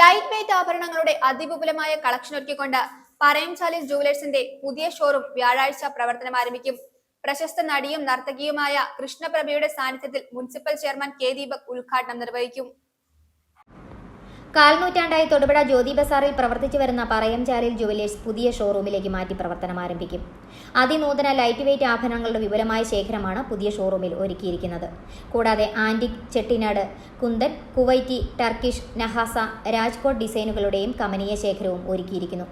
Light weight ആഭരണങ്ങളുടെ അതിവിപുലമായ collection ഒരുക്കിക്കൊണ്ട് പറയംചാലിൽ ജുവലേഴ്സിന്റെ പുതിയ ഷോറൂം വ്യാഴാഴ്ച പ്രവർത്തനം ആരംഭിക്കും. പ്രശസ്ത നടിയും നർത്തകിയുമായ കൃഷ്ണപ്രഭയുടെ സാന്നിധ്യത്തിൽ മുനിസിപ്പൽ ചെയർമാൻ കെ ദീപക് ഉദ്ഘാടനം നിർവഹിക്കും. കാൽനൂറ്റാണ്ടായി തൊടുപുഴ ജ്യോതി ബസാറിൽ പ്രവർത്തിച്ചു വരുന്ന പറയംചാലിൽ ജുവലേഴ്സ് പുതിയ ഷോറൂമിലേക്ക് മാറ്റി പ്രവർത്തനം ആരംഭിക്കും. അതിനൂതന ലൈറ്റ് വെയ്റ്റ് ആഭരണങ്ങളുടെ വിപുലമായ ശേഖരമാണ് പുതിയ ഷോറൂമിൽ ഒരുക്കിയിരിക്കുന്നത്. കൂടാതെ antique Chettinad kundan Kuwaiti Turkish നഹാസ Rajkot ഡിസൈനുകളുടെയും കമനീയ ശേഖരവും ഒരുക്കിയിരിക്കുന്നു.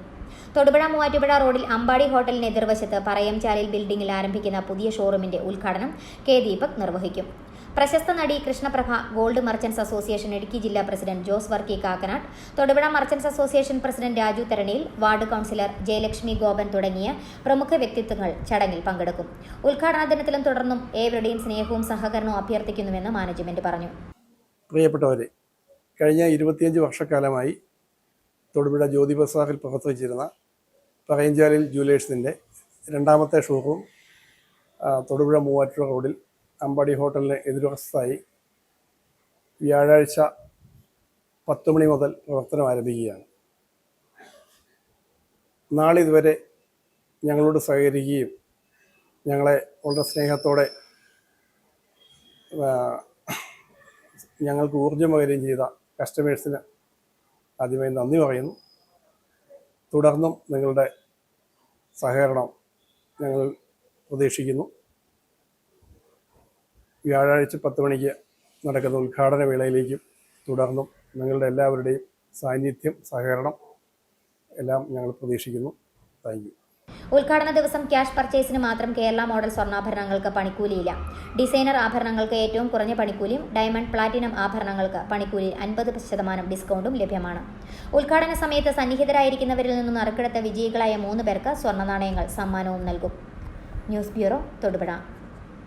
തൊടുപുഴ മൂവാറ്റുപുഴ റോഡിൽ അമ്പാടി ഹോട്ടലിന് എതിർവശത്ത് പറയംചാലിൽ ബിൽഡിംഗിൽ ആരംഭിക്കുന്ന പുതിയ ഷോറൂമിന്റെ ഉദ്ഘാടനം കെ ദീപക് നിർവഹിക്കും. പ്രശസ്ത നടി Krishnaprabha gold merchants association Idukki ജില്ലാ president Jose Varkey Kakkanad Thodupuzha merchants association president Raju തെരണിയിൽ ward councillor Jayalakshmi Gopan തുടങ്ങിയ പ്രമുഖ വ്യക്തിത്വങ്ങൾ ചടങ്ങിൽ പങ്കെടുക്കും. ഉദ്ഘാടന ദിനത്തിലും തുടർന്നും ഏവരുടെയും സ്നേഹവും സഹകരണവും അഭ്യർത്ഥിക്കുന്നുവെന്ന് മാനേജ്മെന്റ് പറഞ്ഞു. പ്രിയപ്പെട്ടവരെ കഴിഞ്ഞ ഇരുപത്തിയഞ്ച് വർഷക്കാലമായി തൊടുപുഴ ജ്യോതി ബസാറിൽ പ്രവർത്തിച്ചിരുന്ന പറയഞ്ചാലിൽ ജുവലേഴ്സിന്റെ രണ്ടാമത്തെ ഷോറൂം തൊടുപുഴ മൂവാറ്റുപുഴ റോഡിൽ അമ്പാടി ഹോട്ടലിന് എതിർവശത്തായി വ്യാഴാഴ്ച പത്ത് മണി മുതൽ പ്രവർത്തനം ആരംഭിക്കുകയാണ്. നാളിതുവരെ ഞങ്ങളോട് സഹകരിക്കുകയും ഞങ്ങളെ വളരെ സ്നേഹത്തോടെ ഞങ്ങൾക്ക് ഊർജം പകരുകയും ചെയ്ത കസ്റ്റമേഴ്സിന് ആദ്യമായി നന്ദി പറയുന്നു. തുടർന്നും നിങ്ങളുടെ സഹകരണം ഞങ്ങൾ പ്രതീക്ഷിക്കുന്നു. വ്യാഴാഴ്ച പത്ത് മണിക്ക് നടക്കുന്ന ഉദ്ഘാടന വേളയിലേക്കും തുടർന്നും നിങ്ങളുടെ എല്ലാവരുടെയും സാന്നിധ്യം സഹകരണം എല്ലാം ഞങ്ങൾ പ്രതീക്ഷിക്കുന്നു. Thank you. ഉദ്ഘാടന ദിവസം ക്യാഷ് പർച്ചേസിന് മാത്രം കേരള മോഡൽ സ്വർണാഭരണങ്ങൾക്ക് പണിക്കൂലിയില്ല. ഡിസൈനർ ആഭരണങ്ങൾക്ക് ഏറ്റവും കുറഞ്ഞ പണിക്കൂലിയും ഡയമണ്ട് പ്ലാറ്റിനം ആഭരണങ്ങൾക്ക് പണിക്കൂലിയിൽ അൻപത് ശതമാനം ഡിസ്കൗണ്ടും ലഭ്യമാണ്. ഉദ്ഘാടന സമയത്ത് സന്നിഹിതരായിരിക്കുന്നവരിൽ നിന്നും നറുക്കെടുത്ത വിജയികളായ മൂന്ന് പേർക്ക് സ്വർണ നാണയങ്ങൾ സമ്മാനവും നൽകും. News bureau Thodupuzha.